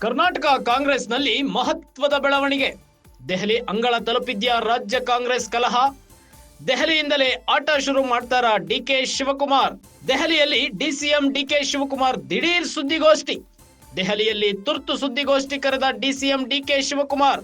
ಕರ್ನಾಟಕ ಕಾಂಗ್ರೆಸ್ನಲ್ಲಿ ಮಹತ್ವದ ಬೆಳವಣಿಗೆ. ದೆಹಲಿ ಅಂಗಳ ತಲುಪಿದ್ಯಾ ರಾಜ್ಯ ಕಾಂಗ್ರೆಸ್ ಕಲಹ. ದೆಹಲಿಯಿಂದಲೇ ಆಟ ಶುರು ಮಾಡ್ತಾರ ಡಿಕೆ ಶಿವಕುಮಾರ್. ದೆಹಲಿಯಲ್ಲಿ ಡಿಸಿಎಂ ಡಿಕೆ ಶಿವಕುಮಾರ್ ದಿಢೀರ್ ಸುದ್ದಿಗೋಷ್ಠಿ. ದೆಹಲಿಯಲ್ಲಿ ತುರ್ತು ಸುದ್ದಿಗೋಷ್ಠಿ ಕರೆದ ಡಿಸಿಎಂ ಡಿಕೆ ಶಿವಕುಮಾರ್.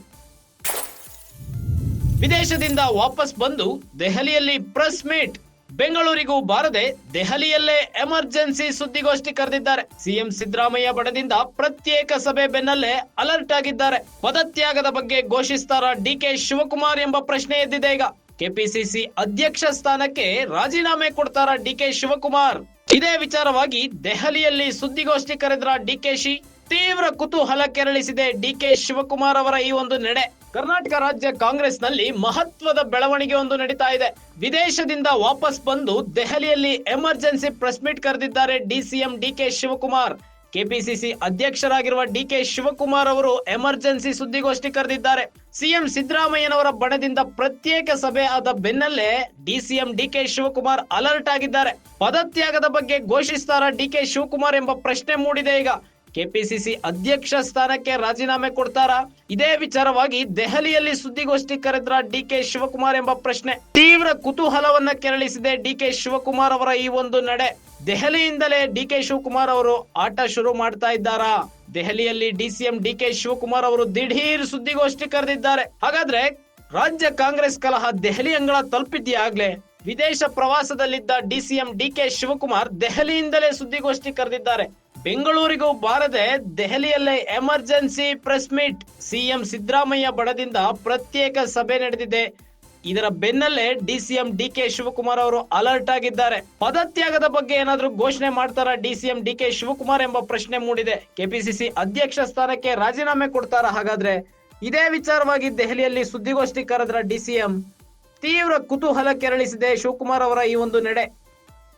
ವಿದೇಶದಿಂದ ವಾಪಸ್ ಬಂದು ದೆಹಲಿಯಲ್ಲಿ ಪ್ರೆಸ್ ಮೀಟ್. ಬೆಂಗಳೂರಿಗೂ ಬಾರದೆ ದೆಹಲಿಯಲ್ಲೇ ಎಮರ್ಜೆನ್ಸಿ ಸುದ್ದಿಗೋಷ್ಠಿ ಕರೆದಿದ್ದಾರೆ. ಸಿಎಂ ಸಿದ್ದರಾಮಯ್ಯ ಬಡದಿಂದ ಪ್ರತ್ಯೇಕ ಸಭೆ ಬೆನ್ನಲ್ಲೇ ಅಲರ್ಟ್ ಆಗಿದ್ದಾರೆ. ಪದತ್ಯಾಗದ ಬಗ್ಗೆ ಘೋಷಿಸ್ತಾರ ಡಿಕೆ ಶಿವಕುಮಾರ್ ಎಂಬ ಪ್ರಶ್ನೆ ಎದ್ದಿದೆ ಈಗ. ಕೆಪಿಸಿಸಿ ಅಧ್ಯಕ್ಷ ಸ್ಥಾನಕ್ಕೆ ರಾಜೀನಾಮೆ ಕೊಡ್ತಾರ ಡಿಕೆ ಶಿವಕುಮಾರ್. ಇದೇ ವಿಚಾರವಾಗಿ ದೆಹಲಿಯಲ್ಲಿ ಸುದ್ದಿಗೋಷ್ಠಿ ಕರೆದ್ರ ಡಿಕೆಶಿ ತೀವ್ರ ಕುತೂಹಲ ಕೆರಳಿಸಿದೆ ಡಿಕೆ ಶಿವಕುಮಾರ್ ಅವರ ಈ ಒಂದು ನಡೆ. ಕರ್ನಾಟಕ ರಾಜ್ಯ ಕಾಂಗ್ರೆಸ್ನಲ್ಲಿ ಮಹತ್ವದ ಬೆಳವಣಿಗೆ ಒಂದು ನಡೀತಾ ಇದೆ. ವಿದೇಶದಿಂದ ವಾಪಸ್ ಬಂದು ದೆಹಲಿಯಲ್ಲಿ ಎಮರ್ಜೆನ್ಸಿ ಪ್ರೆಸ್ ಮೀಟ್ ಕರೆದಿದ್ದಾರೆ ಡಿಸಿಎಂ ಡಿಕೆ ಶಿವಕುಮಾರ್. ಕೆಪಿಸಿಸಿ ಅಧ್ಯಕ್ಷರಾಗಿರುವ ಡಿಕೆ ಶಿವಕುಮಾರ್ ಅವರು ಎಮರ್ಜೆನ್ಸಿ ಸುದ್ದಿಗೋಷ್ಠಿ ಕರೆದಿದ್ದಾರೆ. ಸಿಎಂ ಸಿದ್ದರಾಮಯ್ಯನವರ ಬಣದಿಂದ ಪ್ರತ್ಯೇಕ ಸಭೆ ಆದ ಬೆನ್ನಲ್ಲೇ ಡಿಸಿಎಂ ಡಿಕೆ ಶಿವಕುಮಾರ್ ಅಲರ್ಟ್ ಆಗಿದ್ದಾರೆ. ಪದತ್ಯಾಗದ ಬಗ್ಗೆ ಘೋಷಿಸ್ತಾರ ಡಿಕೆ ಶಿವಕುಮಾರ್ ಎಂಬ ಪ್ರಶ್ನೆ ಮೂಡಿದೆ ಈಗ. ಕೆಪಿಸಿಸಿ ಅಧ್ಯಕ್ಷ ಸ್ಥಾನಕ್ಕೆ ರಾಜೀನಾಮೆ ಕೊಡ್ತಾರಾ? ಇದೇ ವಿಚಾರವಾಗಿ ದೆಹಲಿಯಲ್ಲಿ ಸುದ್ದಿಗೋಷ್ಠಿ ಕರೆದ್ರ ಡಿಕೆ ಶಿವಕುಮಾರ್ ಎಂಬ ಪ್ರಶ್ನೆ. ತೀವ್ರ ಕುತೂಹಲವನ್ನ ಕೆರಳಿಸಿದೆ ಡಿಕೆ ಶಿವಕುಮಾರ್ ಅವರ ಈ ಒಂದು ನಡೆ. ದೆಹಲಿಯಿಂದಲೇ ಡಿಕೆ ಶಿವಕುಮಾರ್ ಅವರು ಆಟ ಶುರು ಮಾಡ್ತಾ ಇದ್ದಾರಾ? ದೆಹಲಿಯಲ್ಲಿ ಡಿಸಿಎಂ ಡಿಕೆ ಶಿವಕುಮಾರ್ ಅವರು ದಿಢೀರ್ ಸುದ್ದಿಗೋಷ್ಠಿ ಕರೆದಿದ್ದಾರೆ. ಹಾಗಾದ್ರೆ ರಾಜ್ಯ ಕಾಂಗ್ರೆಸ್ ಕಲಹ ದೆಹಲಿ ಅಂಗಳ ತಲುಪಿದ್ಯಾಗ್ಲೇ ವಿದೇಶ ಪ್ರವಾಸದಲ್ಲಿದ್ದ ಡಿಸಿಎಂ ಡಿಕೆ ಶಿವಕುಮಾರ್ ದೆಹಲಿಯಿಂದಲೇ ಸುದ್ದಿಗೋಷ್ಠಿ ಕರೆದಿದ್ದಾರೆ. ಬೆಂಗಳೂರಿಗೂ ಬಾರದೆ ದೆಹಲಿಯಲ್ಲೇ emergency press meet. CM Siddaramaiah ಬಡದಿಂದ ಪ್ರತ್ಯೇಕ ಸಭೆ ನಡೆದಿದೆ. ಇದರ ಬೆನ್ನಲ್ಲೇ ಡಿಸಿಎಂ ಡಿಕೆ ಶಿವಕುಮಾರ್ ಅವರು ಅಲರ್ಟ್ ಆಗಿದ್ದಾರೆ. ಪದತ್ಯಾಗದ ಬಗ್ಗೆ ಏನಾದರೂ ಘೋಷಣೆ ಮಾಡ್ತಾರ ಡಿಸಿಎಂ ಡಿಕೆ ಶಿವಕುಮಾರ್ ಎಂಬ ಪ್ರಶ್ನೆ ಮೂಡಿದೆ. ಕೆಪಿಸಿಸಿ ಅಧ್ಯಕ್ಷ ಸ್ಥಾನಕ್ಕೆ ರಾಜೀನಾಮೆ ಕೊಡ್ತಾರ ಹಾಗಾದ್ರೆ? ಇದೇ ವಿಚಾರವಾಗಿ ದೆಹಲಿಯಲ್ಲಿ ಸುದ್ದಿಗೋಷ್ಠಿ ಕರೆದ್ರ ಡಿಸಿಎಂ. ತೀವ್ರ ಕುತೂಹಲ ಕೆರಳಿಸಿದೆ ಶಿವಕುಮಾರ್ ಅವರ ಈ ಒಂದು ನಡೆ.